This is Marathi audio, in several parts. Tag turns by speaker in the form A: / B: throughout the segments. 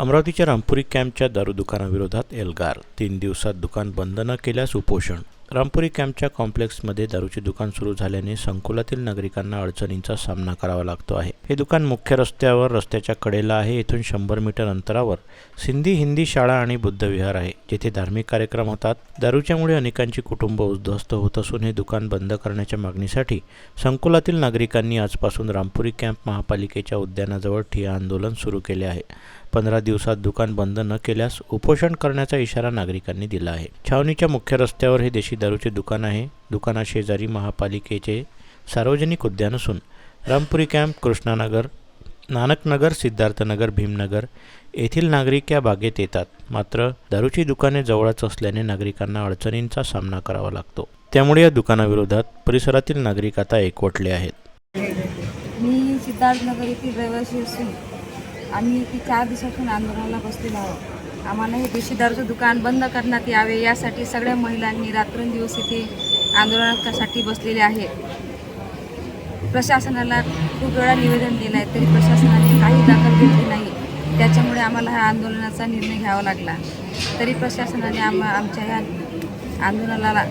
A: अमरावतीच्या रामपुरी कॅम्पच्या दारू दुकानाविरोधात एल्गार. तीन दिवसात दुकान बंद न केल्यास उपोषण. रामपुरी कॅम्पच्या कॉम्प्लेक्समध्ये दारूचे दुकान सुरू झाल्याने संकुलातील नागरिकांना अडचणींचा सामना करावा लागतो आहे. हे दुकान मुख्य रस्त्यावर रस्त्याच्या कडेला आहे. येथून शंभर मीटर अंतरावर सिंधी हिंदी शाळा आणि बुद्धविहार आहे. जेथे धार्मिक कार्यक्रम होतात. दारूच्यामुळे अनेकांची कुटुंब उद्ध्वस्त होत असून हे दुकान बंद करण्याच्या मागणीसाठी संकुलातील नागरिकांनी आजपासून रामपुरी कॅम्प महापालिकेच्या उद्यानाजवळ ठिय्या आंदोलन सुरू केले आहे. पंधरा दिवसात दुकान बंद न केल्यास उपोषण करण्याचा इशारा नागरिकांनी दिला आहे. छावणीच्या मुख्य रस्त्यावर हे देशी दारूचे दुकान आहे. दुकानाशेजारी महापालिकेचे सार्वजनिक उद्यान असून रामपुरी कॅम्प कृष्णानगर नानकनगर सिद्धार्थनगर भीमनगर येथील नागरिक या बागेत येतात. मात्र दारूची दुकाने जवळच असल्याने नागरिकांना अडचणींचा सामना करावा लागतो. त्यामुळे या दुकानाविरोधात परिसरातील नागरिक आता एकवटले आहेत.
B: मी सिद्धार्थनगर येथील रहिवासी असून आम्ही ती चार दिवसातून आंदोलनाला बसलेलो आहोत. आम्हाला हे देशीदारचं दुकान बंद करण्यात यावे यासाठी सगळ्या महिलांनी रात्रंदिवस इथे आंदोलनासाठी बसलेले आहेत प्रशासनाला खूप वेळा निवेदन दिलं आहे तरी प्रशासनाने काही दाखल घेतली नाही. त्याच्यामुळे आम्हाला हा आंदोलनाचा निर्णय घ्यावा लागला. तरी प्रशासनाने आम्हा आमच्या ह्या आंदोलनाला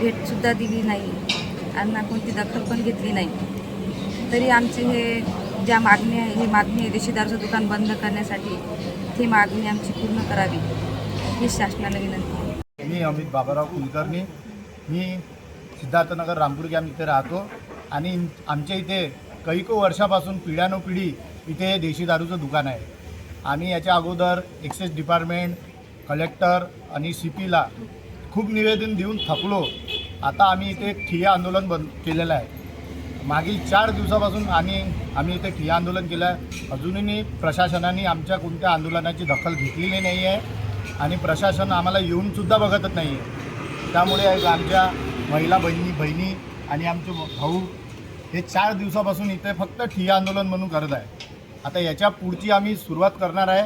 B: भेटसुद्धा दिली नाही. आणि कोणती दखल पण घेतली नाही. तरी आमचे हे ज्या मागणी आहे ही मागणी आहे देशी दारूचं दुकान बंद करण्यासाठी ती मागणी आमची पूर्ण करावी ही शासनाला विनंती आहे.
C: मी अमित बाबाराव कुलकर्णी. मी सिद्धार्थनगर रामपूर गॅम इथे राहतो आणि आमच्या इथे कैक वर्षापासून पिढ्यानोपिढी इथे हे देशी दारूचं दुकान आहे. आम्ही याच्या अगोदर एक्सेस डिपार्टमेंट कलेक्टर आणि सी पीला खूप निवेदन देऊन थकलो. आता आम्ही इथे ठिय्या आंदोलन बंद केलेलं आहे. मागील चार दिवसापासून आणि आम्ही इथे ठिय्या आंदोलन केलं आहे. अजूनही प्रशासनाने आमच्या कोणत्या आंदोलनाची दखल घेतलेली नाही आहे आणि प्रशासन आम्हाला येऊनसुद्धा बघतच नाही आहे त्यामुळे आमच्या महिला बहिणी बहिणी आणि आमचे भाऊ हे चार दिवसापासून इथे फक्त ठिय्या आंदोलन म्हणून करत आहे. आता याच्या पुढची आम्ही सुरुवात करणार आहे.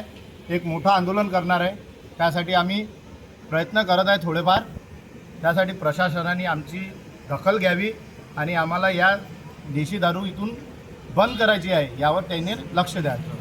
C: एक मोठं आंदोलन करणार आहे. त्यासाठी आम्ही प्रयत्न करत आहे थोडेफार. त्यासाठी प्रशासनाने आमची दखल घ्यावी आणि आम्हाला या देशी दारू इथून बंद करायची आहे यावर त्यांनी लक्ष द्यावं